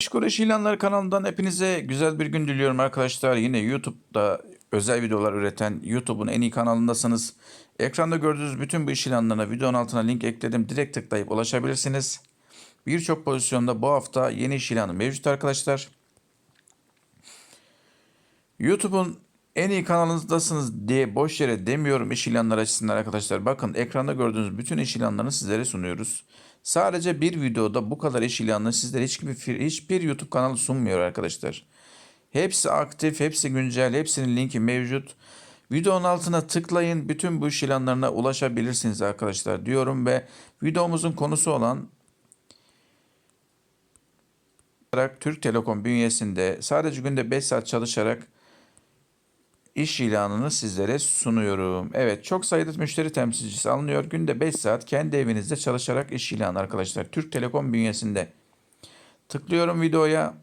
Psikoloji İlanları kanalından hepinize güzel bir gün diliyorum arkadaşlar. Yine YouTube'da özel videolar üreten YouTube'un en iyi kanalındasınız. Ekranda gördüğünüz bütün bu iş ilanlarına videonun altına link ekledim. Direkt tıklayıp ulaşabilirsiniz. Birçok pozisyonda bu hafta yeni iş ilanı mevcut arkadaşlar. YouTube'un en iyi kanalınızdasınız diye boş yere demiyorum iş ilanları açısından arkadaşlar. Bakın ekranda gördüğünüz bütün iş ilanlarını sizlere sunuyoruz. Sadece bir videoda bu kadar iş ilanını sizlere hiçbir, hiçbir YouTube kanalı sunmuyor arkadaşlar. Hepsi aktif, hepsi güncel, hepsinin linki mevcut. Videonun altına tıklayın, bütün bu iş ilanlarına ulaşabilirsiniz arkadaşlar diyorum ve videomuzun konusu olan Türk Telekom bünyesinde sadece günde 5 saat çalışarak iş ilanını sizlere sunuyorum. Evet çok sayıda müşteri temsilcisi alınıyor. Günde 5 saat kendi evinizde çalışarak iş ilanı arkadaşlar. Türk Telekom bünyesinde. Tıklıyorum videoya.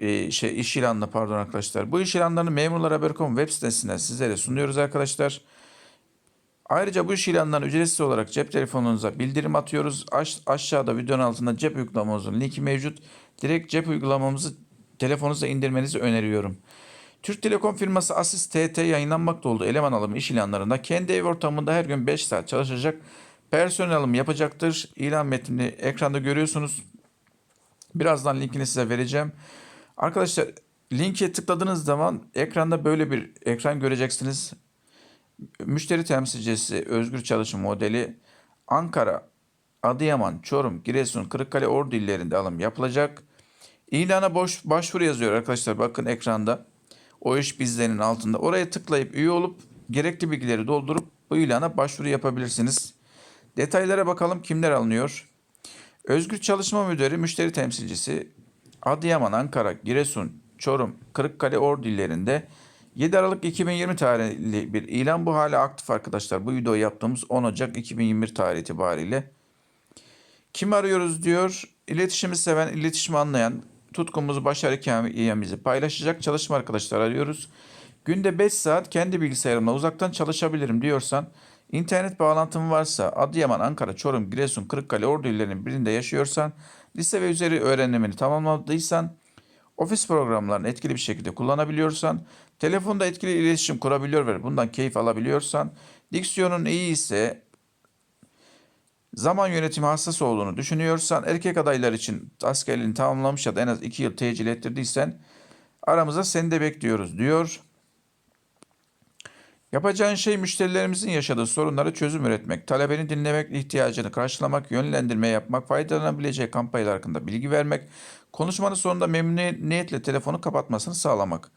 Ee, şey iş ilanına pardon arkadaşlar. Bu iş ilanlarını Memurlar Haber.com web sitesinden sizlere sunuyoruz arkadaşlar. Ayrıca bu iş ilanlarını ücretsiz olarak cep telefonunuza bildirim atıyoruz. Aş- aşağıda videonun altında cep uygulamamızın linki mevcut. Direkt cep uygulamamızı telefonunuza indirmenizi öneriyorum. Türk Telekom firması Asis TT yayınlanmakta olduğu eleman alımı iş ilanlarında kendi ev ortamında her gün 5 saat çalışacak personel alımı yapacaktır. İlan metnini ekranda görüyorsunuz. Birazdan linkini size vereceğim. Arkadaşlar linke tıkladığınız zaman ekranda böyle bir ekran göreceksiniz. Müşteri temsilcisi özgür çalışım modeli Ankara, Adıyaman, Çorum, Giresun, Kırıkkale, Ordu illerinde alım yapılacak. İlana boş başvuru yazıyor arkadaşlar bakın ekranda. O iş bizlerin altında. Oraya tıklayıp üye olup gerekli bilgileri doldurup bu ilana başvuru yapabilirsiniz. Detaylara bakalım kimler alınıyor. Özgür Çalışma Müdürü, müşteri temsilcisi Adıyaman, Ankara, Giresun, Çorum, Kırıkkale, Ordu illerinde 7 Aralık 2020 tarihli bir ilan bu hala aktif arkadaşlar. Bu videoyu yaptığımız 10 Ocak 2021 tarihi itibariyle. Kim arıyoruz diyor. İletişimi seven, iletişimi anlayan, tutkumuzu, başarı hikayemizi paylaşacak çalışma arkadaşlar arıyoruz. Günde 5 saat kendi bilgisayarımla uzaktan çalışabilirim diyorsan, internet bağlantın varsa, Adıyaman, Ankara, Çorum, Giresun, Kırıkkale, Ordu illerinin birinde yaşıyorsan, lise ve üzeri öğrenimini tamamladıysan, ofis programlarını etkili bir şekilde kullanabiliyorsan, telefonda etkili iletişim kurabiliyor ve bundan keyif alabiliyorsan, diksiyonun iyi ise, zaman yönetimi hassas olduğunu düşünüyorsan, erkek adaylar için askerliğini tamamlamış ya da en az 2 yıl tecil ettirdiysen aramıza seni de bekliyoruz diyor. Yapacağın şey müşterilerimizin yaşadığı sorunlara çözüm üretmek, talebeni dinlemek, ihtiyacını karşılamak, yönlendirme yapmak, faydalanabileceği kampanyalar hakkında bilgi vermek, konuşmanın sonunda memnuniyetle telefonu kapatmasını sağlamak.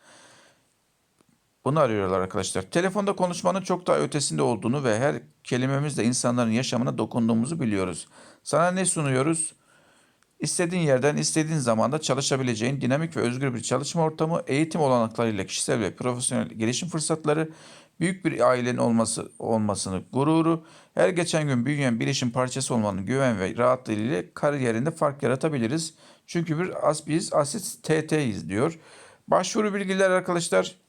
Bunu arıyorlar arkadaşlar. Telefonda konuşmanın çok daha ötesinde olduğunu ve her kelimemizle insanların yaşamına dokunduğumuzu biliyoruz. Sana ne sunuyoruz? İstediğin yerden, istediğin zamanda çalışabileceğin dinamik ve özgür bir çalışma ortamı, eğitim olanaklarıyla kişisel ve profesyonel gelişim fırsatları, büyük bir ailenin olması olmasını gururu, her geçen gün büyüyen bir işin parçası olmanın güven ve rahatlığı ile kariyerinde fark yaratabiliriz. Çünkü bir as biz asit TT'yiz diyor. Başvuru bilgiler arkadaşlar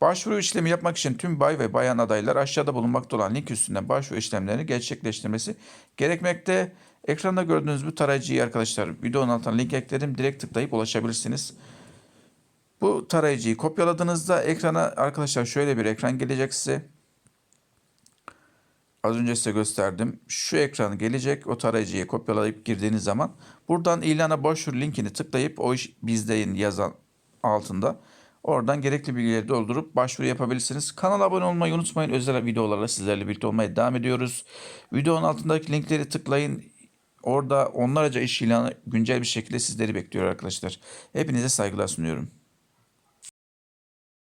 Başvuru işlemi yapmak için tüm bay ve bayan adaylar aşağıda bulunmakta olan link üstünden başvuru işlemlerini gerçekleştirmesi gerekmekte. Ekranda gördüğünüz bu tarayıcıyı arkadaşlar videonun altına link ekledim. Direkt tıklayıp ulaşabilirsiniz. Bu tarayıcıyı kopyaladığınızda ekrana arkadaşlar şöyle bir ekran gelecek size. Az önce size gösterdim. Şu ekran gelecek. O tarayıcıyı kopyalayıp girdiğiniz zaman buradan ilana başvuru linkini tıklayıp o iş bizdeyin yazan altında Oradan gerekli bilgileri doldurup başvuru yapabilirsiniz. Kanala abone olmayı unutmayın. Özel videolarla sizlerle birlikte olmaya devam ediyoruz. Videonun altındaki linkleri tıklayın. Orada onlarca iş ilanı güncel bir şekilde sizleri bekliyor arkadaşlar. Hepinize saygılar sunuyorum.